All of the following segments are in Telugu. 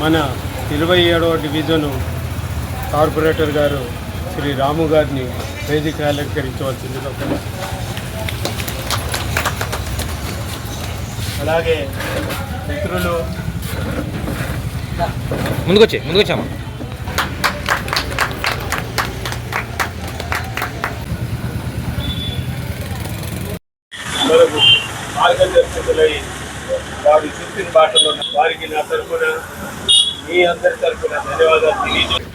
మన ఇరవై ఏడవ డివిజను కార్పొరేటర్ గారు శ్రీ రాము గారిని వేదిక అలంకరించవలసిందిగా. అలాగే మిత్రులు ముందుకొచ్చి ముందుకొచ్చామా మార్గదర్శకులై వారు చూపిన బాటలో వారికి నా తరఫున మీ అందరి తరఫున ధన్యవాదాలు తెలియజేస్తున్నాను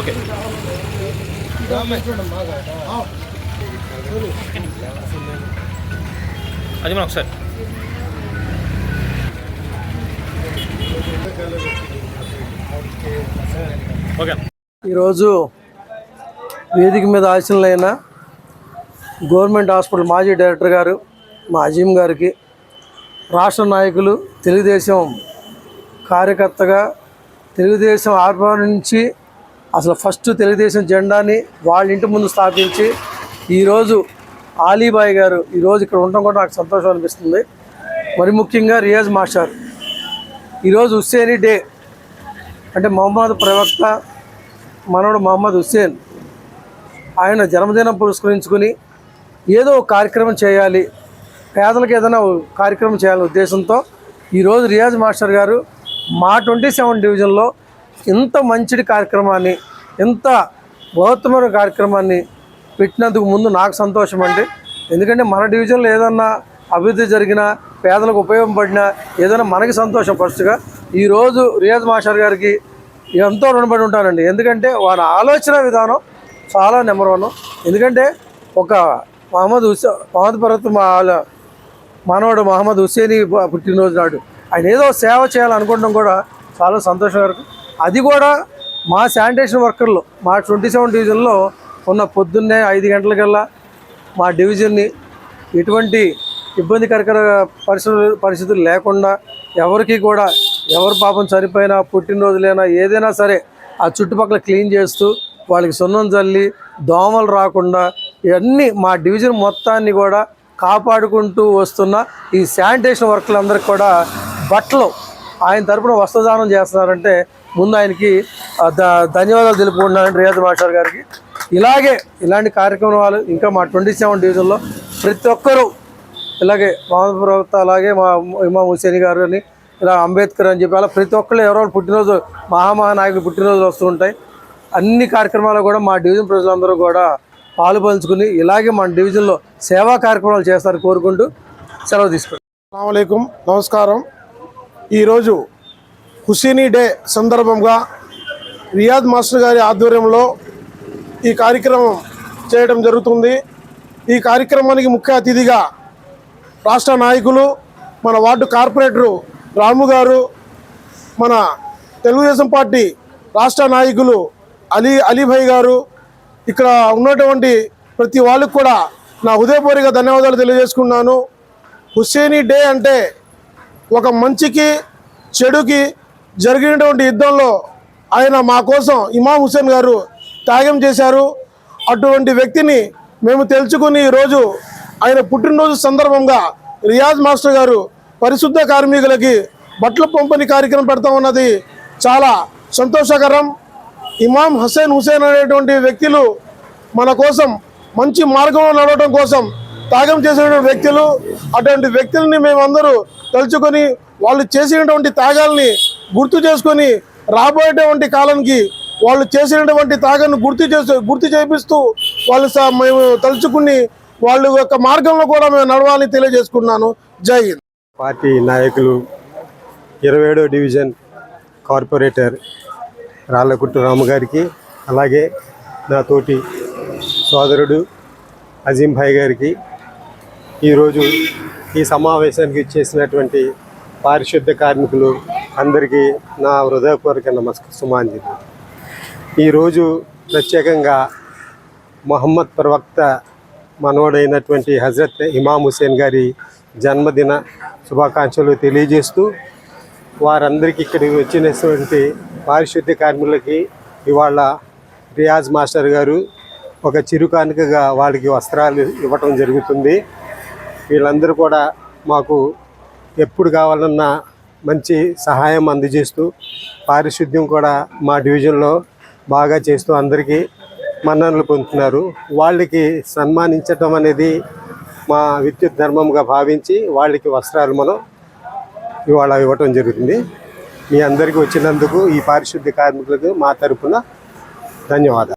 ఓకే అది మనం ఒకసారి ఓకే ఈరోజు వేదిక మీద ఆశలైన గవర్నమెంట్ హాస్పిటల్ మాజీ డైరెక్టర్ గారు మా అజీం గారికి రాష్ట్ర నాయకులు తెలుగుదేశం కార్యకర్తగా తెలుగుదేశం ఆవిర్భావం నుంచి అసలు ఫస్ట్ తెలుగుదేశం జెండాని వాళ్ళ ఇంటి ముందు స్థాపించి ఈరోజు ఆలీబాయ్ గారు ఈరోజు ఇక్కడ ఉండడం కూడా నాకు సంతోషం అనిపిస్తుంది. మరి ముఖ్యంగా రియాజ్ మాస్టర్. ఈరోజు హుస్సేనీ డే అంటే మొహమ్మద్ ప్రవక్త మనవడు మొహమ్మద్ హుస్సేన్ ఆయన జన్మదినం పురస్కరించుకుని ఏదో ఒక కార్యక్రమం చేయాలి పేదలకు ఏదైనా కార్యక్రమం చేయాలనే ఉద్దేశంతో ఈరోజు రియాజ్ మాస్టర్ గారు మా ట్వంటీ సెవెన్ డివిజన్లో ఇంత మంచిటి కార్యక్రమాన్ని ఇంత బృహత్తమైన కార్యక్రమాన్ని పెట్టినందుకు ముందు నాకు సంతోషం అండి. ఎందుకంటే మన డివిజన్లో ఏదన్నా అభివృద్ధి జరిగినా పేదలకు ఉపయోగపడినా ఏదైనా మనకి సంతోషం ఫస్ట్గా. ఈరోజు రియాజ్ మాస్టర్ గారికి ఎంతో రుణపడి ఉంటానండి. ఎందుకంటే వారి ఆలోచన విధానం చాలా నెంబర్ వన్. ఎందుకంటే ఒక మహమ్మద్ హుస్సే మహమ్మద్ పర్వత్ మా వాళ్ళ- మహమ్మద్ హుస్సేని పుట్టినరోజు నాడు. ఆయన ఏదో సేవ చేయాలనుకోవడం కూడా చాలా సంతోషకరం అది కూడా మా శానిటేషన్ వర్కర్లు మా ట్వంటీ సెవెన్ డివిజన్లో ఉన్న పొద్దున్నే ఐదు గంటలకల్లా మా డివిజన్ని ఎటువంటి ఇబ్బందికరకర పరిస్థితులు పరిస్థితులు లేకుండా ఎవరికి కూడా ఎవరు పాపం చనిపోయినా పుట్టినరోజులైనా ఏదైనా సరే ఆ చుట్టుపక్కల క్లీన్ చేస్తూ వాళ్ళకి సున్నం చల్లి దోమలు రాకుండా ఇవన్నీ మా డివిజన్ మొత్తాన్ని కూడా కాపాడుకుంటూ వస్తున్న ఈ శానిటేషన్ వర్కులందరికీ కూడా బట్టలు ఆయన తరపున వస్త్రదానం చేస్తున్నారంటే ముందు ఆయనకి ధన్యవాదాలు తెలుపుకుంటున్నాను రియాజ్ మాస్టర్ గారికి. ఇలాగే ఇలాంటి కార్యక్రమాలు ఇంకా మా ట్వంటీ సెవెన్ డివిజన్లో ప్రతి ఒక్కరూ ఇలాగే మహమ్మద్ ప్రభుత్వ అలాగే మా ఇమాం హుసేన్ గారు అని ఇలా అంబేద్కర్ అని చెప్పి అలా ప్రతి ఒక్కళ్ళు ఎవరో పుట్టినరోజు మహామహానాయకుడు పుట్టినరోజులు వస్తూ ఉంటాయి. అన్ని కార్యక్రమాలు కూడా మా డివిజన్ ప్రజలందరూ కూడా పాలు పంచుకుని ఇలాగే మన డివిజన్లో సేవా కార్యక్రమాలు చేస్తారని కోరుకుంటూ సెలవు తీసుకుంటాం నమస్కారం. ఈరోజు హుసేనీ డే సందర్భంగా రియాద్ మాస్టర్ గారి ఆధ్వర్యంలో ఈ కార్యక్రమం చేయడం జరుగుతుంది. ఈ కార్యక్రమానికి ముఖ్య అతిథిగా రాష్ట్ర నాయకులు మన వార్డు కార్పొరేటరు రాము గారు మన తెలుగుదేశం పార్టీ రాష్ట్ర నాయకులు అలీ అలీభాయ్ గారు ఇక్కడ ఉన్నటువంటి ప్రతి వాళ్ళకు కూడా నా హృదయపూర్వక ధన్యవాదాలు తెలియజేసుకున్నాను. హుస్సేనీ డే అంటే ఒక మంచికి చెడుకి జరిగినటువంటి యుద్ధంలో ఆయన మా కోసం ఇమాం హుస్సేన్ గారు త్యాగం చేశారు. అటువంటి వ్యక్తిని మేము తెలుసుకుని ఈరోజు ఆయన పుట్టినరోజు సందర్భంగా రియాజ్ మాస్టర్ గారు పరిశుద్ధ కార్మికులకి బట్టల పంపిణీ కార్యక్రమం పెడతా ఉన్నది. చాలా సంతోషకరం. ఇమాం హుసేన్ హుసేన్ అనేటువంటి వ్యక్తులు మన కోసం మంచి మార్గంలో నడవడం కోసం త్యాగం చేసినటువంటి వ్యక్తులు అటువంటి వ్యక్తుల్ని మేమందరూ తలుచుకొని వాళ్ళు చేసినటువంటి త్యాగాల్ని గుర్తు చేసుకొని రాబోయేటువంటి కాలానికి వాళ్ళు చేసినటువంటి త్యాగాన్ని గుర్తు చేస్తూ గుర్తు చేపిస్తూ వాళ్ళు మేము తలుచుకుని వాళ్ళ యొక్క మార్గంలో కూడా మేము నడవాలని తెలియజేసుకున్నాను జై హింద్. పార్టీ నాయకులు ఇరవై ఏడో డివిజన్ కార్పొరేటర్ రాళ్ళకుట్టు రాముగారికి అలాగే నా తోటి సోదరుడు అజీం భాయ్ గారికి ఈరోజు ఈ సమావేశానికి ఇచ్చేసినటువంటి పారిశుద్ధ కార్మికులు అందరికీ నా హృదయపూర్వక నమస్క సుమాంజలి. ఈరోజు ప్రత్యేకంగా మహమ్మద్ ప్రవక్త మనవడైనటువంటి హజరత్ ఇమాం హుసేన్ గారి జన్మదిన శుభాకాంక్షలు తెలియజేస్తూ వారందరికీ ఇక్కడికి వచ్చినటువంటి పారిశుద్ధ్య కార్మికులకి ఇవాళ రియాజ్ మాస్టర్ గారు ఒక చిరు కానుకగా వాళ్ళకి వస్త్రాలు ఇవ్వటం జరుగుతుంది. వీళ్ళందరూ కూడా మాకు ఎప్పుడు కావాలన్నా మంచి సహాయం అందజేస్తూ పారిశుద్ధ్యం కూడా మా డివిజన్లో బాగా చేస్తూ అందరికీ మన్ననలు పొందుతున్నారు. వాళ్ళకి సన్మానించటం అనేది మా విద్యుత్ ధర్మంగా భావించి వాళ్ళకి వస్త్రాలు మనం ఇవాళ ఇవ్వటం జరుగుతుంది. మీ అందరికీ వచ్చినందుకు ఈ పారిశుద్ధ్య కార్మికులకు మా తరపున ధన్యవాదాలు.